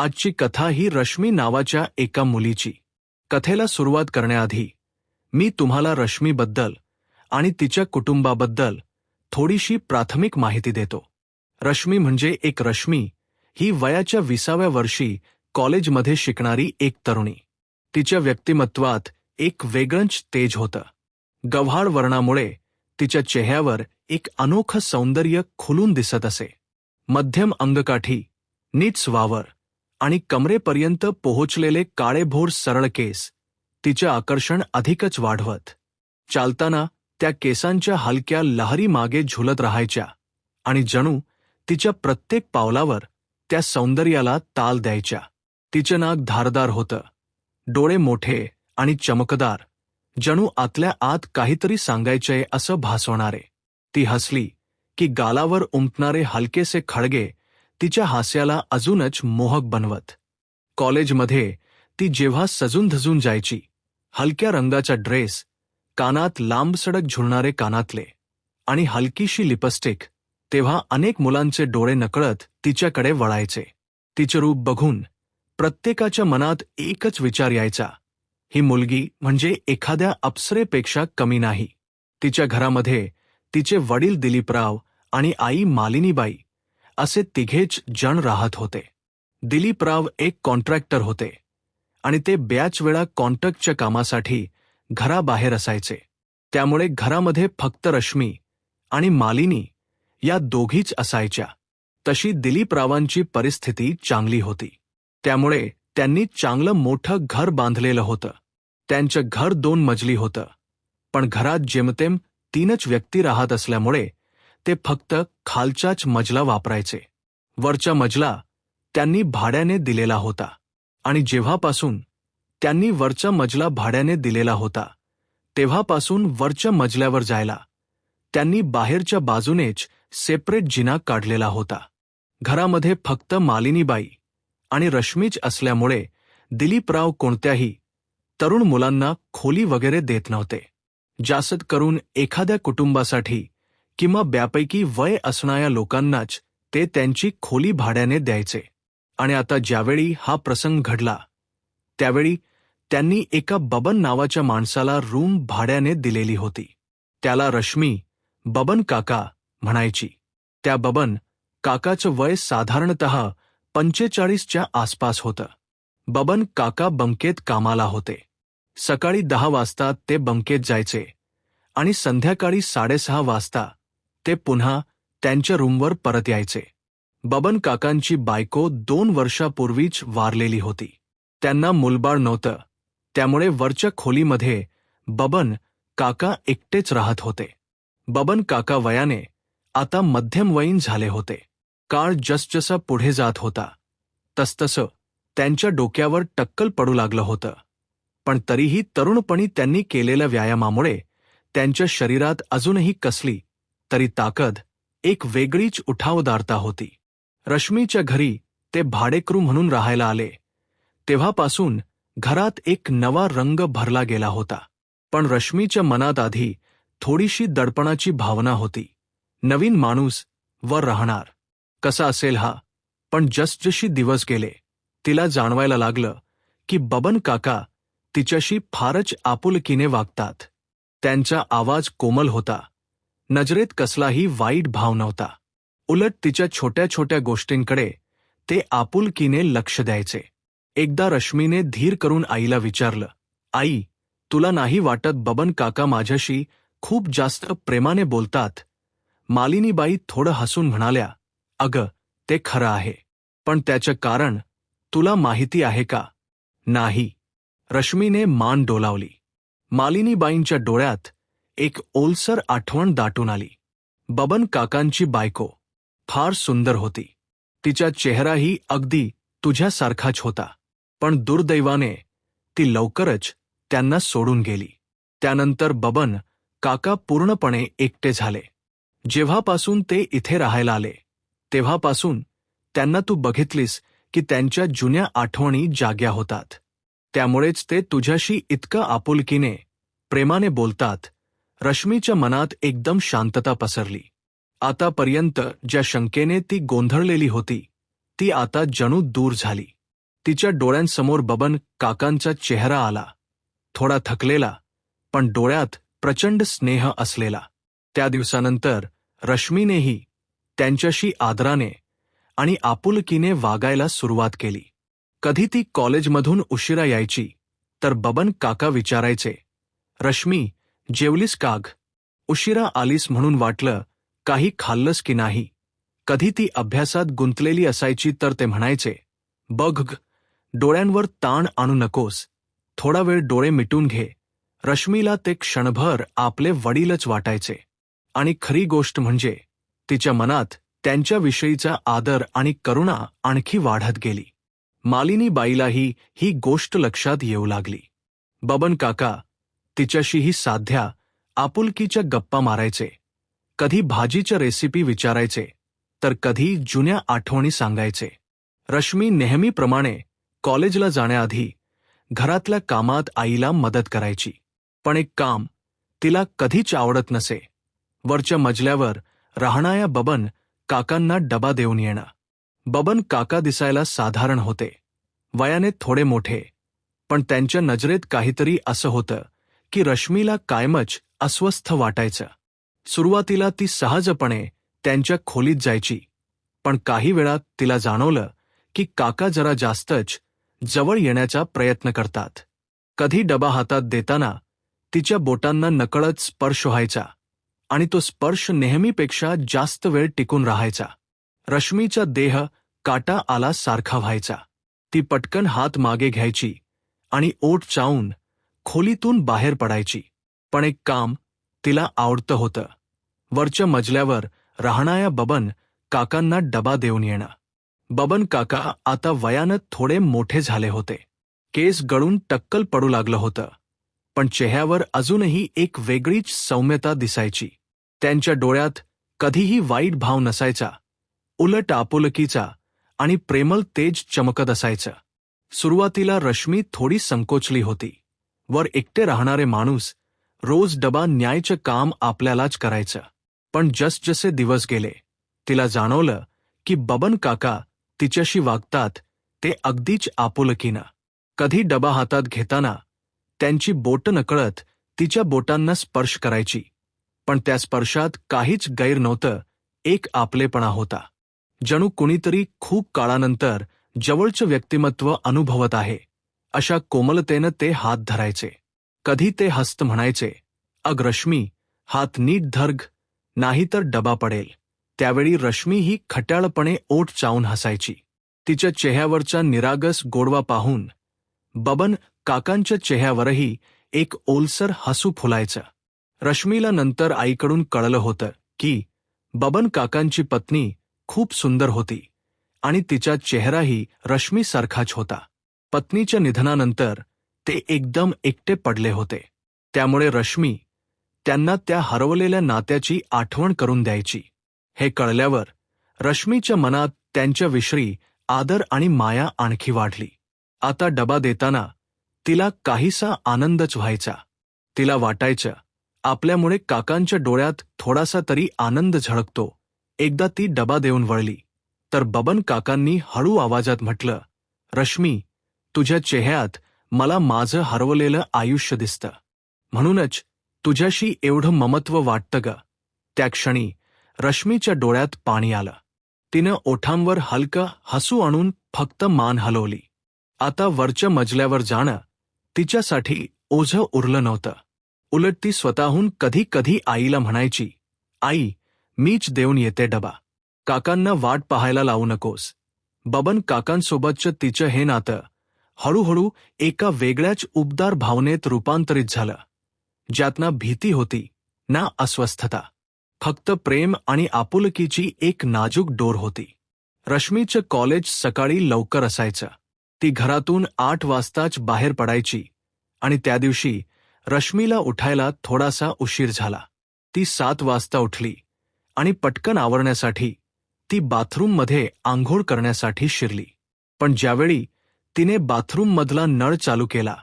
आजची कथा ही रश्मी नावाच्या एका मुलीची. कथेला सुरुवात करण्याआधी मी तुम्हाला रश्मीबद्दल आणि तिच्या कुटुंबाबद्दल थोडीशी प्राथमिक माहिती देतो. रश्मी म्हणजे एक रश्मी ही वयाच्या विसाव्या वर्षी कॉलेजमध्ये शिकणारी एक तरुणी. तिच्या व्यक्तिमत्वात एक वेगळंच तेज होतं. गव्हाळ वर्णामुळे तिच्या चेहऱ्यावर एक अनोखं सौंदर्य खुलून दिसत असे. मध्यम अंगकाठी नीट स्वावर आणि कमरेपर्यंत पोहोचलेले काळेभोर सरळ केस तिचे आकर्षण अधिकच वाढवत. चालताना त्या केसांच्या हलक्या लहरी मागे झुलत राहायच्या आणि जणू तिच्या प्रत्येक पावलावर त्या सौंदर्याला ताल द्यायच्या. तिचे नाक धारदार होतं. डोळे मोठे आणि चमकदार. जणू आतल्या आत काहीतरी सांगायचंय असं भासवणारे. ती हसली की गालावर उमटणारे हलकेसे खळगे तिच्या हास्याला अजूनच मोहक बनवत. कॉलेजमध्ये ती जेव्हा सजून धजून जायची हलक्या रंगाचा ड्रेस कानात लांबसडक झुलणारे कानातले आणि हलकीशी लिपस्टिक तेव्हा अनेक मुलांचे डोळे नकळत तिच्याकडे वळायचे. तिचे रूप बघून प्रत्येकाच्या मनात एकच विचार यायचा ही मुलगी म्हणजे एखाद्या अप्सरेपेक्षा कमी नाही. तिच्या घरामध्ये तिचे वडील दिलीपराव आणि आई मालिनीबाई असे तिघेच जण राहत होते. दिलीपराव एक कॉन्ट्रॅक्टर होते. आणि ते बॅच वेळा कॉन्ट्रॅक्टच्या कामासाठी घराबाहेर असायचे. त्यामुळे घरामध्ये फक्त रश्मी आणि मालिनी या दोघीच असायच्या. तशी दिलीपरावांची परिस्थिती चांगली होती. त्यामुळे त्यांनी चांगलं मोठं घर बांधलेलं होतं. त्यांचं घर दोन मजली होतं. पण घरात जेमतेम तीनच व्यक्ती राहत असल्यामुळे ते फक्त खालचाच मजला वापरायचे. वरच्या मजला त्यांनी भाड्याने दिलेला होता. आणि जेव्हापासून त्यांनी वरचा मजला भाड्याने दिलेला होता तेव्हापासून वरच्या मजल्यावर जायला त्यांनी बाहेरच्या बाजूनेच सेपरेट जिना काढलेला होता. घरामध्ये फक्त मालिनीबाई आणि रश्मीच असल्यामुळे दिलीपराव कोणत्याही तरुण मुलांना खोली वगैरे देत नव्हते. जास्त करून एखाद्या कुटुंबासाठी किंवा ब्यापैकी वय असणाऱ्या लोकांनाच ते त्यांची खोली भाड्याने द्यायचे. आणि आता ज्यावेळी हा प्रसंग घडला त्यावेळी त्यांनी एका बबन नावाच्या माणसाला रूम भाड्याने दिलेली होती. त्याला रश्मी बबन काका म्हणायची. त्या बबन काकाचं वय साधारणत पंचेचाळीसच्या आसपास होतं. बबन काका बंकेत कामाला होते. सकाळी दहा वाजता ते बंकेत जायचे आणि संध्याकाळी साडेसहा वाजता ते पुन्हा त्यांच्या रूमवर परत यायचे. बबन काकांची बायको दोन वर्षापूर्वीच वारलेली होती. त्यांना मुलबाळ नव्हतं. त्यामुळे वरच्या खोलीमध्ये बबन काका एकटेच राहत होते. बबन काका वयाने आता मध्यमवयीन झाले होते. काळ जसजसा पुढे जात होता तसतसं त्यांच्या डोक्यावर टक्कल पडू लागलं होतं. पण तरीही तरुणपणी त्यांनी केलेल्या व्यायामामुळे त्यांच्या शरीरात अजूनही कसली तरी ताकद एक वेगळीच उठावदारता होती. रश्मीच्या घरी ते भाडेकरू म्हणून राहायला आले. तेव्हापासून घरात एक नवा रंग भरला गेला होता. पण रश्मीच्या मनात आधी थोडीशी दडपणाची भावना होती. नवीन माणूस वर राहणार. कसा असेल हा? पण जसजशी दिवस गेले तिला जाणवायला लागलं की बबन काका तिच्याशी फारच आपुलकीने वागतात. त्यांचा आवाज कोमल होता. नजरेत कसलाही वाईट भाव नव्हता. उलट तिच्या छोट्या छोट्या गोष्टींकडे ते आपुलकीने लक्ष द्यायचे. एकदा रश्मीने धीर करून आईला विचारलं आई तुला नाही वाटत बबन काका माझ्याशी खूप जास्त प्रेमाने बोलतात? मालिनीबाई थोडं हसून म्हणाल्या अगं ते खरं आहे पण त्याचं कारण तुला माहिती आहे का? नाही. रश्मीने मान डोलावली. मालिनीबाईंच्या डोळ्यात एक ओलसर आठवण दाटून आली. बबन काकांची बायको. फार सुंदर होती. तिचा चेहराही अगदी तुझ्यासारखाच होता. पण दुर्दैवाने ती लवकरच त्यांना सोडून गेली. त्यानंतर बबन काका पूर्णपणे एकटे झाले. जेव्हापासून ते इथे राहायला आले तेव्हापासून त्यांना तू बघितलीस की त्यांच्या जुन्या आठवणी जाग्या होतात. त्यामुळेच ते तुझ्याशी इतकं आपुलकीने प्रेमाने बोलतात रश्मीच्या मनात एकदम शांतता पसरली. आतापर्यंत ज्या शंकेने ती गोंधळलेली होती ती आता जणू दूर झाली. तिच्या डोळ्यांसमोर बबन काकांचा चेहरा आला. थोडा थकलेला पण डोळ्यात प्रचंड स्नेह असलेला. त्या दिवसानंतर रश्मीनेही त्यांच्याशी आदराने आणि आपुलकीने वागायला सुरुवात केली. कधी ती कॉलेजमधून उशिरा यायची तर बबन काका विचारायचे रश्मी जेवलीस काग. उशिरा आलीस म्हणून वाटलं काही खाल्लंस की नाही. कधी ती अभ्यासात गुंतलेली असायची तर ते म्हणायचे बघ ग, डोळ्यांवर ताण आणू नकोस. थोडा वेळ डोळे मिटून घे. रश्मीला ते क्षणभर आपले वडीलच वाटायचे. आणि खरी गोष्ट म्हणजे तिच्या मनात त्यांच्याविषयीचा आदर आणि करुणा आणखी वाढत गेली. मालिनी बाईलाही ही गोष्ट लक्षात येऊ लागली. बबन काका तिच्याशीही साध्या आपुलकीच्या गप्पा मारायचे. कधी भाजीच्या रेसिपी विचारायचे तर कधी जुन्या आठवणी सांगायचे. रश्मी नेहमीप्रमाणे कॉलेजला जाण्याआधी घरातल्या कामात आईला मदत करायची. पण एक काम तिला कधीच आवडत नसे. वरच्या मजल्यावर राहणाऱ्या बबन काकांना डबा देऊन येणं. बबन काका दिसायला साधारण होते. वयाने थोडे मोठे. पण त्यांच्या नजरेत काहीतरी असं होतं. की रश्मीला कायमच अस्वस्थ वाटायचं. सुरुवातीला ती सहजपणे त्यांच्या खोलीत जायची. पण काही वेळात तिला जाणवलं की काका जरा जास्तच जवळ येण्याचा प्रयत्न करतात. कधी डबा हातात देताना तिच्या बोटांना नकळत स्पर्श व्हायचा आणि तो स्पर्श नेहमीपेक्षा जास्त वेळ टिकून राहायचा. रश्मीचा देह काटा आला सारखा व्हायचा. ती पटकन हात मागे घ्यायची आणि ओठ चावून खोलीतून बाहेर पडायची. पण एक काम तिला आवडतं होतं. वरच्या मजल्यावर राहणाऱ्या बबन काकांना डबा देऊन येणं. बबन काका आता वयानं थोडे मोठे झाले होते. केस गळून टक्कल पडू लागलं होतं. पण चेहऱ्यावर अजूनही एक वेगळीच सौम्यता दिसायची. त्यांच्या डोळ्यात कधीही वाईट भाव नसायचा. उलट आपुलकीचा आणि प्रेमल तेज चमकत असायचं. सुरुवातीला रश्मी थोडी संकोचली होती. वर एकटे राहणारे माणूस रोज डबा न्यायचं काम आपल्यालाच करायचं. पण जसजसे दिवस गेले तिला जाणवलं की बबन काका तिच्याशी वागतात ते अगदीच आपुलकीनं. कधी डबा हातात घेताना त्यांची बोट नकळत तिच्या बोटांना स्पर्श करायची. पण त्या स्पर्शात काहीच गैर नव्हतं एक आपलेपणा होता. जणू कुणीतरी खूप काळानंतर जवळचं व्यक्तिमत्व अनुभवत आहे. अशा कोमलतेनं ते हात धरायचे. कधी ते हस्त म्हणायचे अग रश्मी हात नीट धर्ग नाहीतर डबा पडेल. त्यावेळी रश्मी ही खट्याळपणे ओठ चावून हसायची. तिच्या चेहऱ्यावरचा निरागस गोडवा पाहून बबन काकांच्या चेहऱ्यावरही एक ओलसर हसू फुलायचं. रश्मीला नंतर आईकडून कळलं होतं की बबन काकांची पत्नी खूप सुंदर होती आणि तिचा चेहराही रश्मीसारखाच होता. पत्नीच्या निधनानंतर ते एकदम एकटे पडले होते. त्यामुळे रश्मी त्यांना त्या हरवलेल्या नात्याची आठवण करून द्यायची. हे कळल्यावर रश्मीच्या मनात त्यांच्याविषयी आदर आणि माया आणखी वाढली. आता डबा देताना तिला काहीसा आनंदच व्हायचा. तिला वाटायचं आपल्यामुळे काकांच्या डोळ्यात थोडासा तरी आनंद झळकतो. एकदा ती डबा देऊन वळली. तर बबन काकांनी हळू आवाजात म्हटलं रश्मी तुझ्या चेहऱ्यात मला माझं हरवलेलं आयुष्य दिसतं. म्हणूनच तुझ्याशी एवढं ममत्व वाटतं ग. त्या क्षणी रश्मीच्या डोळ्यात पाणी आलं. तिनं ओठांवर हलकं हसू आणून फक्त मान हलवली. आता वरच्या मजल्यावर जाणं तिच्यासाठी ओझं उरलं नव्हतं. उलट ती स्वतःहून कधी कधी आईला म्हणायची आई मीच देऊन येते डबा. काकांना वाट पाहायला लावू नकोस. बबन काकांसोबतचं तिचं हे नातं हळूहळू एका वेगळ्याच उबदार भावनेत रूपांतरित झालं ज्यात ना भीती होती ना अस्वस्थता. फक्त प्रेम आणि आपुलकीची एक नाजूक डोर होती. रश्मीचं कॉलेज सकाळी लवकर असायचं. ती घरातून आठ वाजताच बाहेर पडायची आणि त्या दिवशी रश्मीला उठायला थोडासा उशीर झाला. ती सात वाजता उठली आणि पटकन आवरण्यासाठी ती बाथरूममध्ये आंघोळ करण्यासाठी शिरली. पण ज्यावेळी तिने बाथरूममधला नळ चालू केला.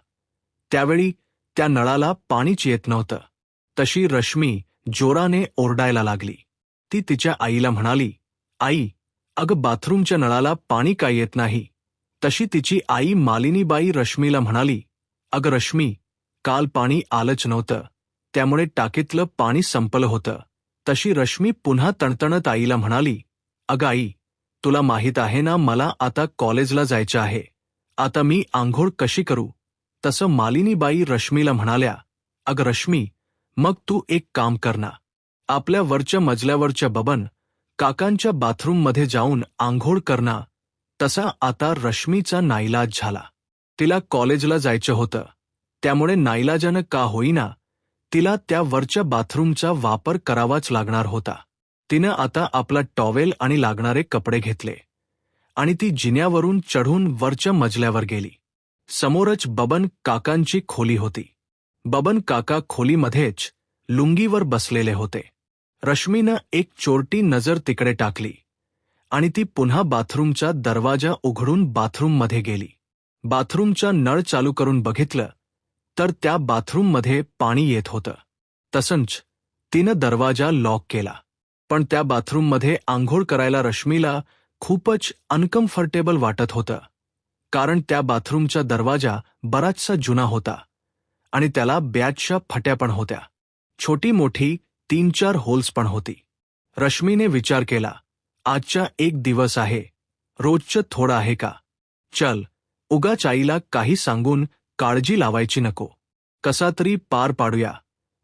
त्यावेळी त्या नळाला पाणीच येत नव्हतं. तशी रश्मी जोराने ओरडायला लागली. ती तिच्या आईला म्हणाली आई अगं बाथरूमच्या नळाला पाणी काय येत नाही? तशी तिची आई मालिनीबाई रश्मीला म्हणाली अगं रश्मी काल पाणी आलंच नव्हतं. त्यामुळे टाकीतलं पाणी संपलं होतं. तशी रश्मी पुन्हा तणतणत आईला म्हणाली अगं आई तुला माहीत आहे ना मला आता कॉलेजला जायचं आहे. आता मी आंघोळ कशी करू? तसं मालिनीबाई रश्मीला म्हणाल्या अगं रश्मी मग तू एक काम कर ना. आपल्या वरच्या मजल्यावरच्या बबन काकांच्या बाथरूममध्ये जाऊन आंघोळ करना तसा आता रश्मीचा नाईलाज झाला. तिला कॉलेजला जायचं होतं. त्यामुळे नाईलाजानं का होईना तिला त्या वरच्या बाथरूमचा वापर करावाच लागणार होता. तिनं आता आपला टॉवेल आणि लागणारे कपडे घेतले. आणि ती जिन्यावरून चढून वरच्या मजल्यावर गेली. समोरच बबन काकांची खोली होती. बबन काका खोलीमध्येच लुंगीवर बसलेले होते. रश्मीनं एक चोरटी नजर तिकडे टाकली आणि ती पुन्हा बाथरूमचा दरवाजा उघडून बाथरूममध्ये गेली. बाथरूमचा नळ चालू करून बघितलं तर त्या बाथरूममध्ये पाणी येत होतं. तसंच तिनं दरवाजा लॉक केला. पण त्या बाथरूममध्ये आंघोळ करायला रश्मीला खूपच अनकम्फर्टेबल वाटत होतं. कारण त्या बाथरूमचा दरवाजा बराचसा जुना होता आणि त्याला बॅचच्या फट्या पण होत्या. छोटी मोठी तीन चार होल्स पण होती. रश्मीने विचार केला आजच्या एक दिवस आहे. रोजचं थोडं आहे का? चल उगाच आईला काही सांगून काळजी लावायची नको. कसा तरी पार पाडूया.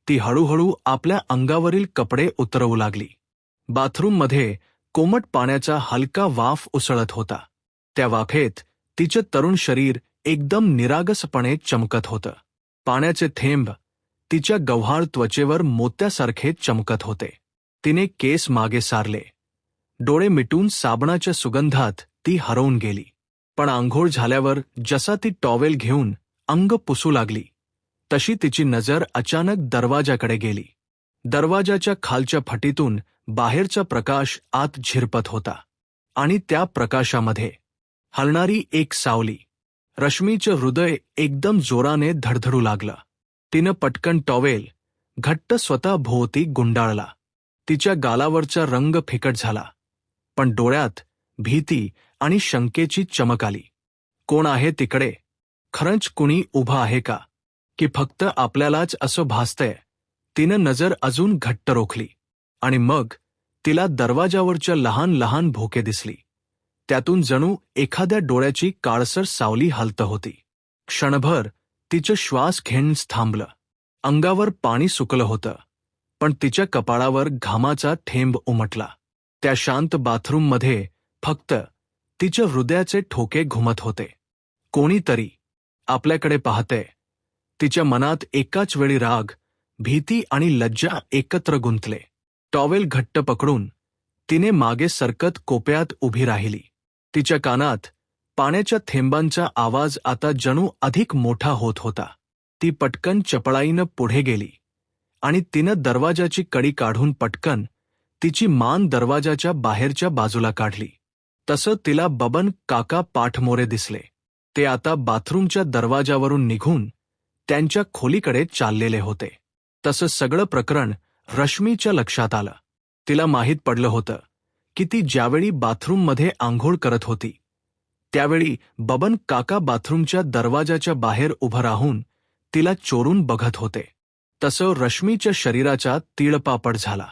ती हळूहळू आपल्या अंगावरील कपडे उतरवू लागली. बाथरूममध्ये कोमट पाण्याचा हलका वाफ उसळत होता. त्या वाफेत तिचं तरुण शरीर एकदम निरागसपणे चमकत होतं. पाण्याचे थेंब तिच्या गव्हाळ त्वचेवर मोत्यासारखे चमकत होते. तिने केस मागे सारले. डोळे मिटून साबणाच्या सुगंधात ती हरवून गेली. पण आंघोळ झाल्यावर जसा ती टॉवेल घेऊन अंग पुसू लागली तशी तिची नजर अचानक दरवाजाकडे गेली. दरवाजाच्या खालच्या फटीतून बाहेरचा प्रकाश आत झिरपत होता आणि त्या प्रकाशामध्ये हलणारी एक सावली रश्मीचं हृदय एकदम जोराने धडधडू लागलं. तिनं पटकन टॉवेल घट्ट स्वतः भोवती गुंडाळला. तिच्या गालावरचा रंग फिकट झाला पण डोळ्यात भीती आणि शंकेची चमक आली. कोण आहे तिकडे? खरंच कुणी उभा आहे का? की फक्त आपल्यालाच असं भासतंय? तिनं नजर अजून घट्ट रोखली आणि मग तिला दरवाजावरच्या लहान लहान भोके दिसली. त्यातून जणू एखाद्या डोळ्याची काळसर सावली हलत होती. क्षणभर तिचं श्वास घेणं थांबलं. अंगावर पाणी सुकलं होतं पण तिच्या कपाळावर घामाचा थेंब उमटला. त्या शांत बाथरूममध्ये फक्त तिच्या हृदयाचे ठोके घुमत होते. कोणीतरी आपल्याकडे पाहते तिच्या मनात एकाच वेळी राग भीती आणि लज्जा एकत्र गुंतले. टॉवेल घट्ट पकडून तिने मागे सरकत कोप्यात उभी राहिली. तिच्या कानात पाण्याच्या थेंबांचा आवाज आता जणू अधिक मोठा होत होता. ती पटकन चपळाईनं पुढे गेली आणि तिनं दरवाजाची कडी काढून पटकन तिची मान दरवाजाच्या बाहेरच्या बाजूला काढली. तसं तिला बबन काका पाठमोरे दिसले. ते आता बाथरूमच्या दरवाजावरून निघून त्यांच्या खोलीकडे चाललेले होते. तसं सगळं प्रकरण रश्मीच्या लक्षात आलं. तिला माहीत पडलं होतं की ती ज्यावेळी बाथरूममध्ये आंघोळ करत होती त्यावेळी बबन काका बाथरूमच्या दरवाजाच्या बाहेर उभं राहून तिला चोरून बघत होते. तसं रश्मीच्या शरीराचा तिळपापड झाला.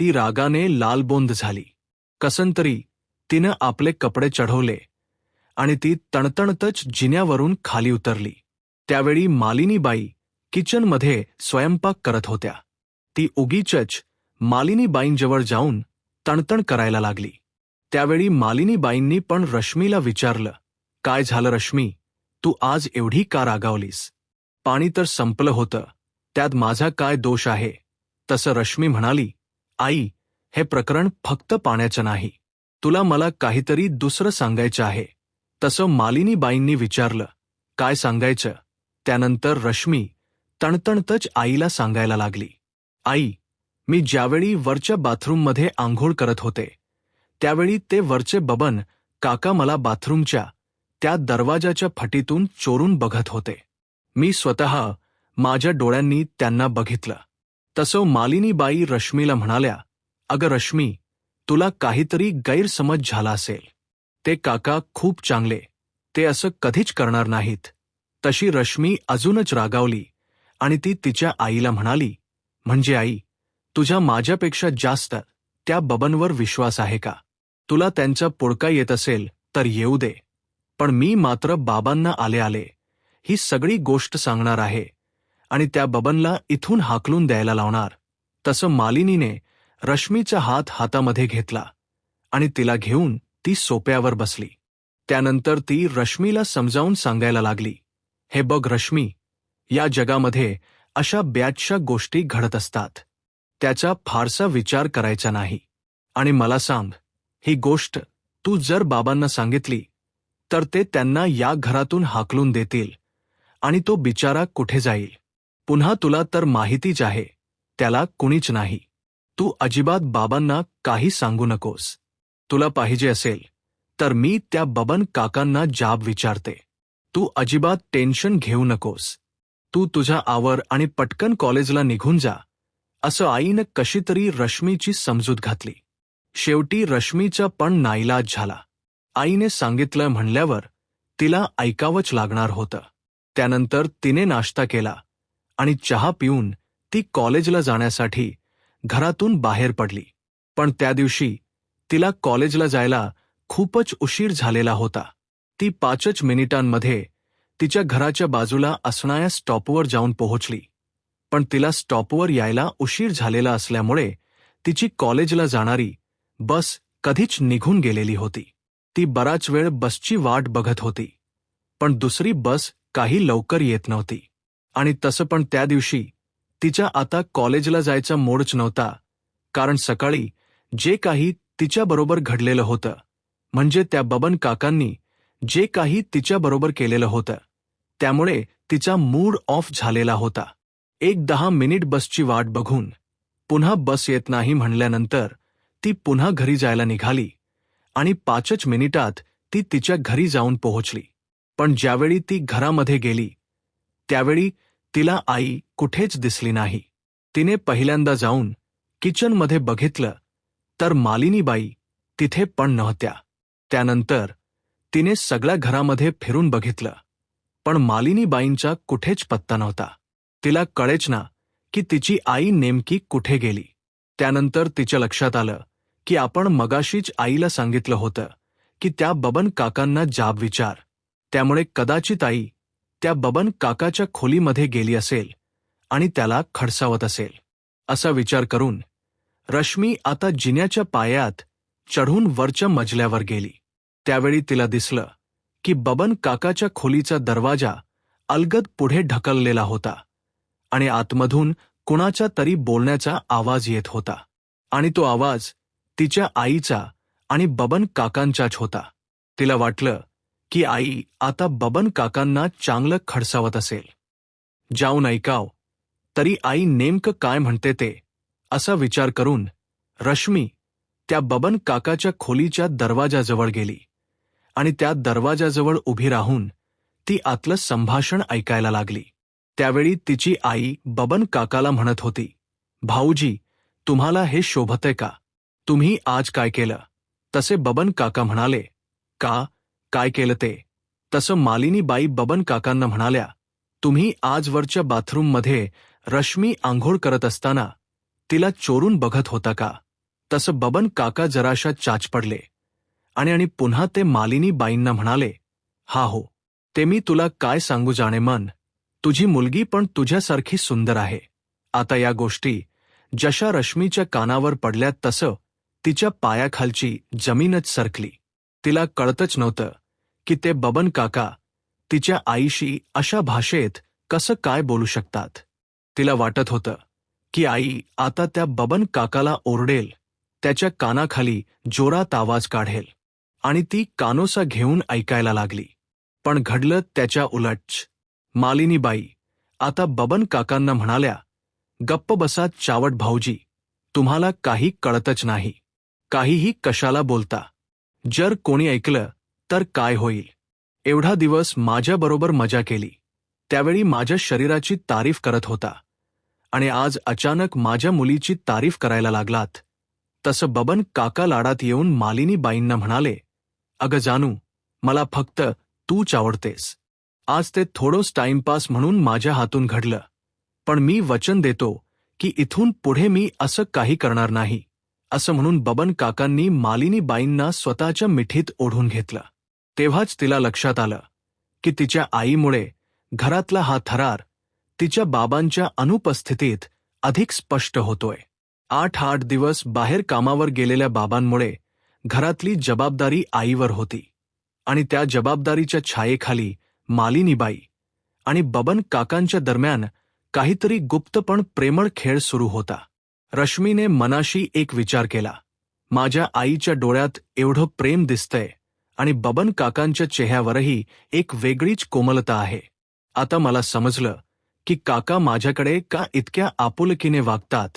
ती रागाने लालबोंद झाली. कसंतरी तिनं आपले कपडे चढवले आणि ती तणतणतच जिन्यावरून खाली उतरली. त्यावेळी मालिनीबाई किचनमध्ये स्वयंपाक करत होत्या. ती उगीचच मालिनीबाईंजवळ जाऊन तणतण करायला लागली. त्यावेळी मालिनीबाईंनी पण रश्मीला विचारलं काय झालं रश्मी? तू आज एवढी का रागावलीस? पाणी तर संपलं होतं. त्यात माझा काय दोष आहे? तसं रश्मी म्हणाली आई हे प्रकरण फक्त पाण्याचं नाही. तुला मला काहीतरी दुसरं सांगायचं आहे. तसं मालिनीबाईंनी विचारलं काय सांगायचं? त्यानंतर रश्मी तणतणतच आईला सांगायला लागली. आई मी ज्यावेळी वरच्या बाथरूममध्ये आंघोळ करत होते त्यावेळी ते वरचे बबन काका मला बाथरूमच्या त्या दरवाजाच्या फटीतून चोरून बघत होते. मी स्वतः माझ्या डोळ्यांनी त्यांना बघितलं. तसं मालिनीबाई रश्मीला म्हणाल्या अगं रश्मी तुला काहीतरी गैरसमज झाला असेल. ते काका खूप चांगले ते असं कधीच करणार नाहीत. तशी रश्मी अजूनच रागावली. आणि ती तिच्या आईला म्हणाली म्हणजे आई तुझ्या माझ्यापेक्षा जास्त त्या बबनवर विश्वास आहे का? तुला त्यांचा पुडका येत असेल तर येऊ दे. पण मी मात्र बाबांना आले आले. ही सगळी गोष्ट सांगणार आहे. आणि त्या बबनला इथून हाकलून द्यायला लावणार. तसं मालिनीने रश्मीचा हात हातामध्ये घेतला आणि तिला घेऊन ती सोप्यावर बसली. त्यानंतर ती रश्मीला समजावून सांगायला लागली हे बघ रश्मी या जगामध्ये अशा ब्याचशा गोष्टी घडत असतात. त्याचा फारसा विचार करायचा नाही. आणि मला सांग ही गोष्ट तू जर बाबांना सांगितली तर ते त्यांना या घरातून हाकलून देतील. आणि तो बिचारा कुठे जाईल? पुन्हा तुला तर माहितीच आहे त्याला कुणीच नाही. तू अजिबात बाबांना काही सांगू नकोस. तुला पाहिजे असेल तर मी त्या बबन काकांना जाब विचारते. तू अजिबात टेन्शन घेऊ नकोस. तू तुझ्या आवर आणि पटकन कॉलेजला निघून जा असं आईनं कशीतरी रश्मीची समजूत घातली. शेवटी रश्मीचा पण नाईलाज झाला. आईने सांगितलं म्हणल्यावर तिला ऐकावंच लागणार होतं. त्यानंतर तिने नाश्ता केला आणि चहा पिऊन ती कॉलेजला जाण्यासाठी घरातून बाहेर पडली. पण त्या दिवशी तिला कॉलेजला जायला खूपच उशीर झालेला होता. ती पाचच मिनिटांमध्ये तिच्या घराच्या बाजूला असणाऱ्या स्टॉपवर जाऊन पोहोचली. पण तिला स्टॉपवर यायला उशीर झालेला असल्यामुळे तिची कॉलेजला जाणारी बस कधीच निघून गेलेली होती. ती बराच वेळ बसची वाट बघत होती. पण दुसरी बस काही लवकर येत नव्हती. आणि तसं पण त्या दिवशी तिच्या आता कॉलेजला जायचा मोडच नव्हता. कारण सकाळी जे काही तिच्याबरोबर घडलेलं होतं म्हणजे त्या बबन काकांनी जे काही तिच्याबरोबर केलेलं होतं त्यामुळे तिचा मूड ऑफ झालेला होता. एक दहा मिनिट बसची वाट बघून. पुन्हा बस येत नाही म्हणल्यानंतर ती पुन्हा घरी जायला निघाली आणि पाचच मिनिटात ती तिच्या घरी जाऊन पोहोचली. पण ज्यावेळी ती घरामध्ये गेली त्यावेळी तिला आई कुठेच दिसली नाही. तिने पहिल्यांदा जाऊन किचनमध्ये बघितलं तर मालिनीबाई तिथे पण नव्हत्या. त्यानंतर तिने सगळ्या घरामध्ये फिरून बघितलं. पण मालिनीबाईंचा कुठेच पत्ता नव्हता. तिला कळेच ना की तिची आई नेमकी कुठे गेली. त्यानंतर तिच्या लक्षात आलं की आपण मगाशीच आईला सांगितलं होतं की त्या बबन काकांना जाब विचार. त्यामुळे कदाचित आई त्या बबन काकाच्या खोलीमध्ये गेली असेल आणि त्याला खडसावत असेल. असा विचार करून रश्मी आता जिन्याच्या पायात चढून वरच्या मजल्यावर गेली. त्यावेळी तिला दिसलं की बबन काकाच्या खोलीचा दरवाजा अलगद पुढे ढकललेला होता आणि आतमधून कुणाच्या तरी बोलण्याचा आवाज येत होता. आणि तो आवाज तिच्या आईचा आणि बबन काकांचाच होता. तिला वाटलं की आई आता बबन काकांना चांगलं खडसावत असेल. जाऊन ऐकाव तरी आई नेमकं काय म्हणते ते असा विचार करून रश्मी त्या बबन काकाच्या खोलीच्या दरवाजाजवळ गेली. आणि त्या दरवाजाजवळ उभी राहून ती आतलं संभाषण ऐकायला लागली. त्यावेळी तिची आई बबन काकाला म्हणत होती भाऊजी तुम्हाला हे शोभतय का? तुम्ही आज काय केलं? तसे बबन काका म्हणाले का? काय केलं ते? तसं मालिनीबाई बबन काकांना म्हणाल्या तुम्ही आजवरच्या बाथरूममध्ये रश्मी आंघोळ करत असताना तिला चोरून बघत होता का? तसं बबन काका जराशा चाच पडले आणि आणि पुन्हा ते मालिनी बाईंना म्हणाले हा हो ते मी तुला काय सांगू जाणे मन? तुझी मुलगी पण तुझ्यासारखी सुंदर आहे. आता या गोष्टी जशा रश्मीच्या कानावर पडल्या तसं तिच्या पायाखालची जमीनच सरकली. तिला कळतच नव्हतं की ते बबन काका तिच्या आईशी अशा भाषेत कसं काय बोलू शकतात. तिला वाटत होतं की आई आता त्या बबन काकाला ओरडेल त्याच्या कानाखाली जोरात आवाज काढेल. आणि ती कानोसा घेऊन ऐकायला लागली. पण घडलं त्याच्या उलटच मालिनीबाई आता बबन काकांना म्हणाल्या गप्प बसा चावट भाऊजी. तुम्हाला काही कळतच नाही. काहीही कशाला बोलता. जर कोणी ऐकलं तर काय होईल? एवढा दिवस माझ्याबरोबर मजा केली. त्यावेळी माझ्या शरीराची तारीफ करत होता. आणि आज अचानक माझ्या मुलीची तारीफ करायला लागलात. तसं बबन काका लाडात येऊन मालिनीबाईंना म्हणाले अगं जानू मला फक्त तूच आवडतेस. आज ते थोडंच टाइमपास म्हणून माझ्या हातून घडलं. पण मी वचन देतो की इथून पुढे मी असं काही करणार नाही असं म्हणून बबन काकांनी मालिनी बाईंना स्वतःच्या मिठीत ओढून घेतलं. तेव्हाच तिला लक्षात आलं की तिच्या आईमुळे घरातला हा थरार तिच्या बाबांच्या अनुपस्थितीत अधिक स्पष्ट होतोय. आठ आठ दिवस बाहेर कामावर गेलेल्या बाबांमुळे घरातली जबाबदारी आईवर होती आणि त्या जबाबदारीच्या छायेखाली मालिनीबाई आणि बबन काकांच्या दरम्यान काहीतरी गुप्त पण प्रेमळ खेळ सुरू होता. रश्मीने मनाशी एक विचार केला. माझ्या आईच्या डोळ्यात एवढं प्रेम दिसतंय आणि बबन काकांच्या चेहऱ्यावरही एक वेगळीच कोमलता आहे. आता मला समजलं की काका माझ्याकडे का इतक्या आपुलकीने वागतात.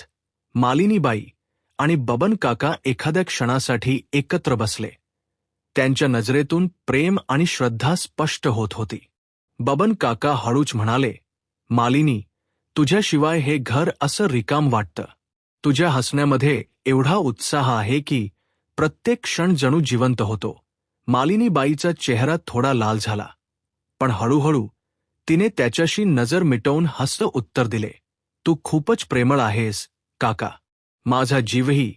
मालिनीबाई आणि बबन काका एखाद्या क्षणासाठी एकत्र बसले. त्यांच्या नजरेतून प्रेम आणि श्रद्धा स्पष्ट होत होती. बबन काका हळूच म्हणाले मालिनी तुझ्याशिवाय हे घर असं रिकाम वाटतं. तुझ्या हसण्यामध्ये एवढा उत्साह आहे की प्रत्येक क्षण जणू जिवंत होतो. मालिनीबाईचा चेहरा थोडा लाल झाला. पण हळूहळू तिने त्याच्याशी नजर मिटवून हसत उत्तर दिले तू खूपच प्रेमळ आहेस काका. माझा जीवही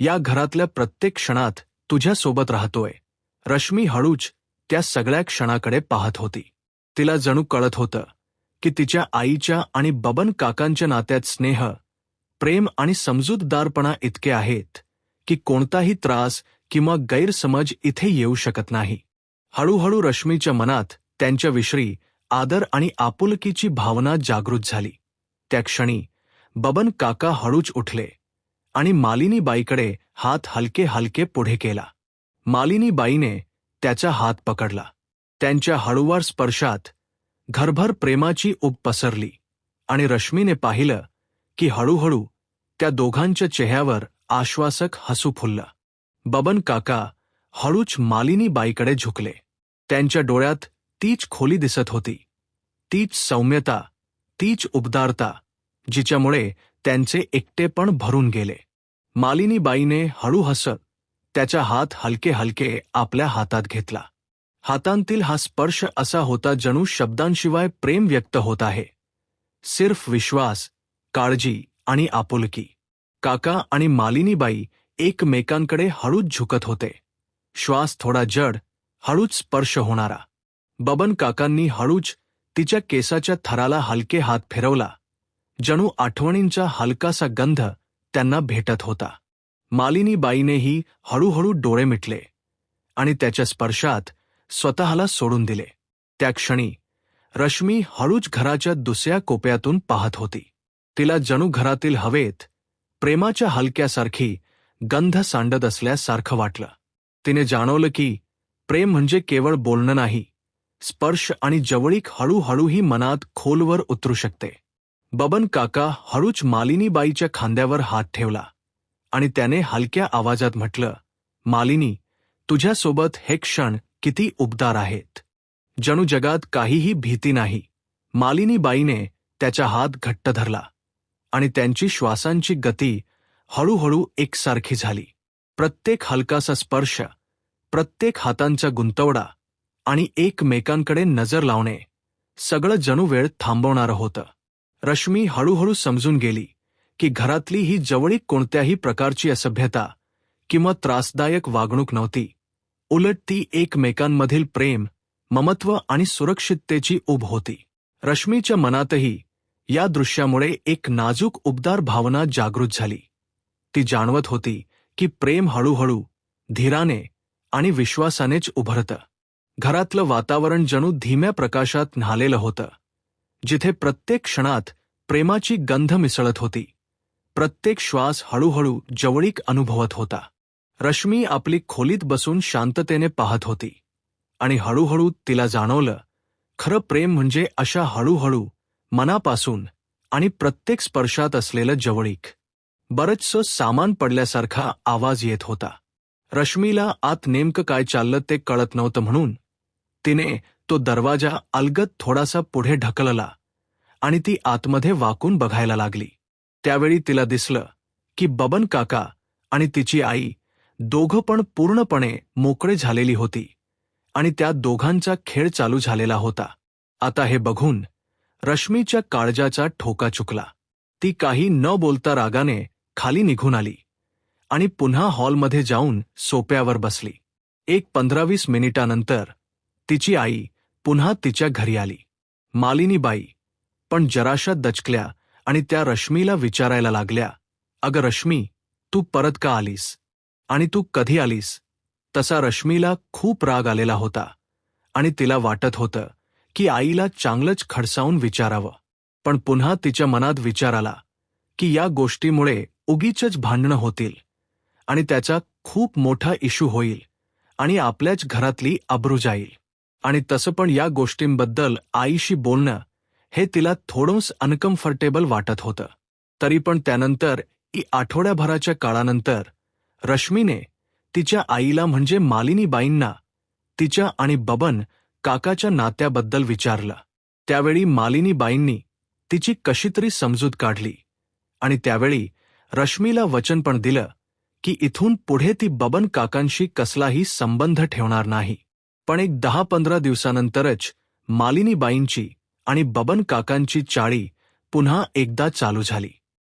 या घरातल्या प्रत्येक क्षणात तुझ्यासोबत राहतोय. रश्मी हळूच त्या सगळ्या क्षणाकडे पाहत होती. तिला जणू कळत होतं की तिच्या आईच्या आणि बबन काकांच्या नात्यात स्नेह प्रेम आणि समजूतदारपणा इतके आहेत की कोणताही त्रास किंवा गैरसमज इथे येऊ शकत नाही. हळूहळू रश्मीच्या मनात त्यांच्याविषयी आदर आणि आपुलकीची भावना जागृत झाली. त्या क्षणी बबन काका हळूच उठले. आणि मालिनीबाईकडे हात हलके हलके पुढे केला. मालिनीबाईने त्याचा हात पकडला. त्यांच्या हळूवार स्पर्शात घरभर प्रेमाची उब पसरली आणि रश्मीने पाहिलं की हळूहळू त्या दोघांच्या चेहऱ्यावर आश्वासक हसू फुललं. बबन काका हळूच मालिनीबाईकडे झुकले. त्यांच्या डोळ्यात तीच खोली दिसत होती. तीच सौम्यता तीच उबदारता जिच्यामुळे त्यांचे एकटेपण भरून गेले. मालिनीबाईने हळू हसत त्याचा हात हलके हलके आपल्या हातात घेतला. हातांतील हा स्पर्श असा होता जणू शब्दांशिवाय प्रेम व्यक्त होत आहे. सिर्फ़ विश्वास, काळजी आणि आपुलकी. काका आणि मालिनीबाई एकमेकांकडे हळूच झुकत होते. श्वास थोडा जड, हळूच स्पर्श होणारा. बबन काकांनी हळूच तिच्या केसाच्या थराला हलके हात फिरवला. जणू आठवणींचा हलकासा गंध त्यांना भेटत होता. मालिनीबाईनेही हळूहळू डोळे मिटले आणि त्याच्या स्पर्शात स्वतःला सोडून दिले. त्या क्षणी रश्मी हळूच घराच्या दुसऱ्या कोप्यातून पाहत होती. तिला जणू घरातील हवेत प्रेमाच्या हलक्यासारखी गंध सांडत असल्यासारखं वाटलं. तिने जाणवलं की प्रेम म्हणजे केवळ बोलणं नाही स्पर्श आणि जवळीक हळूहळूही मनात खोलवर उतरू शकते. बबन काका हळूच मालिनीबाईच्या खांद्यावर हात ठेवला आणि त्याने हलक्या आवाजात म्हटलं मालिनी तुझ्यासोबत हे क्षण किती उबदार आहेत. जणू जगात काहीही भीती नाही. मालिनीबाईने त्याचा हात घट्ट धरला आणि त्यांची श्वासांची गती हळूहळू एकसारखी झाली. प्रत्येक हलकासा स्पर्श प्रत्येक हातांचा गुंतवडा आणि एकमेकांकडे नजर लावणे सगळं जणू वेळ थांबवणारं होतं. रश्मी हळूहळू समजून गेली की घरातली ही जवळीक कोणत्याही प्रकारची असभ्यता किंवा त्रासदायक वागणूक नव्हती. उलट ती एकमेकांमधील प्रेम ममत्व आणि सुरक्षिततेची उब होती. रश्मीच्या मनातही या दृश्यामुळे एक नाजूक उबदार भावना जागृत झाली. ती जाणवत होती की प्रेम हळूहळू धीराने आणि विश्वासानेच उभरतं. घरातलं वातावरण जणू धीम्या प्रकाशात न्हालेलं होतं. जिथे प्रत्येक क्षणात प्रेमाची गंध मिसळत होती. प्रत्येक श्वास हळूहळू जवळीक अनुभवत होता. रश्मी आपली खोलीत बसून शांततेने पाहत होती. आणि हळूहळू तिला जाणवलं खरं प्रेम म्हणजे अशा हळूहळू मनापासून आणि प्रत्येक स्पर्शात असलेलं जवळीक. बरचसं सामान पडल्यासारखा आवाज येत होता. रश्मीला आत नेमकं काय चाललं ते कळत नव्हतं म्हणून तिने तो दरवाजा अलगत थोडासा पुढे ढकलला आणि ती आतमध्ये वाकून बघायला लागली. त्यावेळी तिला दिसलं की बबन काका आणि तिची आई दोघं पण पूर्णपणे मोकळे झालेली होती आणि त्या दोघांचा खेळ चालू झालेला होता. आता हे बघून रश्मीच्या काळजाचा ठोका चुकला. ती काही न बोलता रागाने खाली निघून आली आणि पुन्हा हॉलमध्ये जाऊन सोप्यावर बसली. एक पंधरावीस मिनिटानंतर तिची आई पुन्हा तिच्या घरी आली. मालिनीबाई पण जराशा दचकल्या आणि त्या रश्मीला विचारायला लागल्या. अगं रश्मी तू परत का आलीस? आणि तू कधी आलीस? तसा रश्मीला खूप राग आलेला होता. आणि तिला वाटत होतं की आईला चांगलंच खडसावून विचारावं. पण पुन्हा तिच्या मनात विचार आला की या गोष्टीमुळे उगीचच भांडणं होतील. आणि त्याचा खूप मोठा इशू होईल. आणि आपल्याच घरातली अब्रू जाईल. आणि तसं पण या गोष्टींबद्दल आईशी बोलणं हे तिला थोडंस अनकम्फर्टेबल वाटत होतं. तरी पण त्यानंतर ई आठवड्याभराच्या काळानंतर रश्मीने तिच्या आईला म्हणजे मालिनीबाईंना तिच्या आणि बबन काकाच्या नात्याबद्दल विचारलं. त्यावेळी मालिनीबाईंनी तिची कशीतरी समजूत काढली आणि त्यावेळी रश्मीला वचन पण दिलं की इथून पुढे ती बबन काकांशी कसलाही संबंध ठेवणार नाही. पण एक दहा पंधरा दिवसानंतरच मालिनीबाईंची आणि बबन काकांची चाळी पुन्हा एकदा चालू झाली.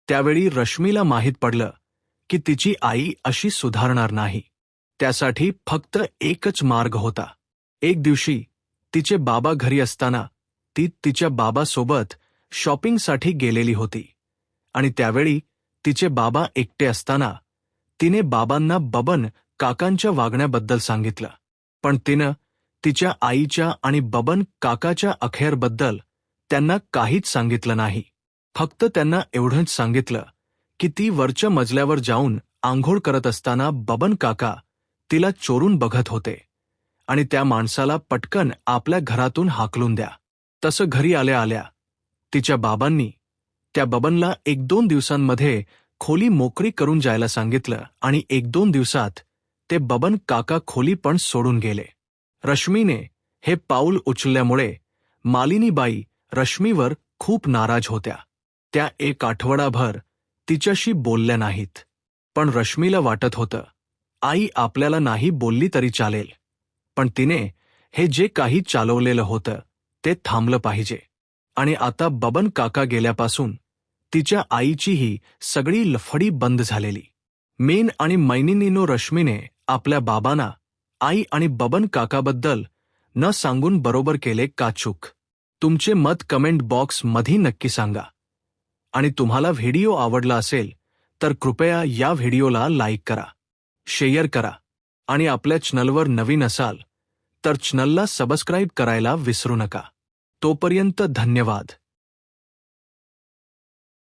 त्यावेळी रश्मीला माहीत पडलं की तिची आई अशी सुधारणार नाही. त्यासाठी फक्त एकच मार्ग होता. एक दिवशी तिचे बाबा घरी असताना ती तिच्या बाबासोबत शॉपिंगसाठी गेलेली होती आणि त्यावेळी तिचे बाबा एकटे असताना तिने बाबांना बबन काकांच्या वागण्याबद्दल सांगितलं. पण तिनं तिच्या आईच्या आणि बबन काकाच्या अखेरबद्दल त्यांना काहीच सांगितलं नाही. फक्त त्यांना एवढंच सांगितलं की ती वरच्या मजल्यावर जाऊन आंघोळ करत असताना बबन काका तिला चोरून बघत होते आणि त्या माणसाला पटकन आपल्या घरातून हाकलून द्या. तसं घरी आल्या आल्या तिच्या बाबांनी त्या बबनला एक दोन दिवसांमध्ये खोली मोकळी करून जायला सांगितलं आणि एक दोन दिवसात ते बबन काका खोली पण सोडून गेले. रश्मीने हे पाऊल उचलल्यामुळे मालिनीबाई रश्मीवर खूप नाराज होत्या. त्या एक आठवडाभर तिच्याशी बोलल्या नाहीत. पण रश्मीला वाटत होतं आई आपल्याला नाही बोलली तरी चालेल. पण तिने हे जे काही चालवलेलं होतं ते थांबलं पाहिजे. आणि आता बबन काका गेल्यापासून तिच्या आईचीही सगळी लफडी बंद झालेली. मेन आणि मैनिनीनो रश्मीने आपल्या बाबांना आई आणि बबन काकाबद्दल न सांगून बरोबर केले का चूक तुमचे मत कमेंट बॉक्समध्ये नक्की सांगा. आणि तुम्हाला व्हिडिओ आवडला असेल तर कृपया या व्हिडिओला लाईक करा शेअर करा आणि आपल्या चॅनलवर नवीन असाल तर चॅनलला सबस्क्राईब करायला विसरू नका. तोपर्यंत धन्यवाद.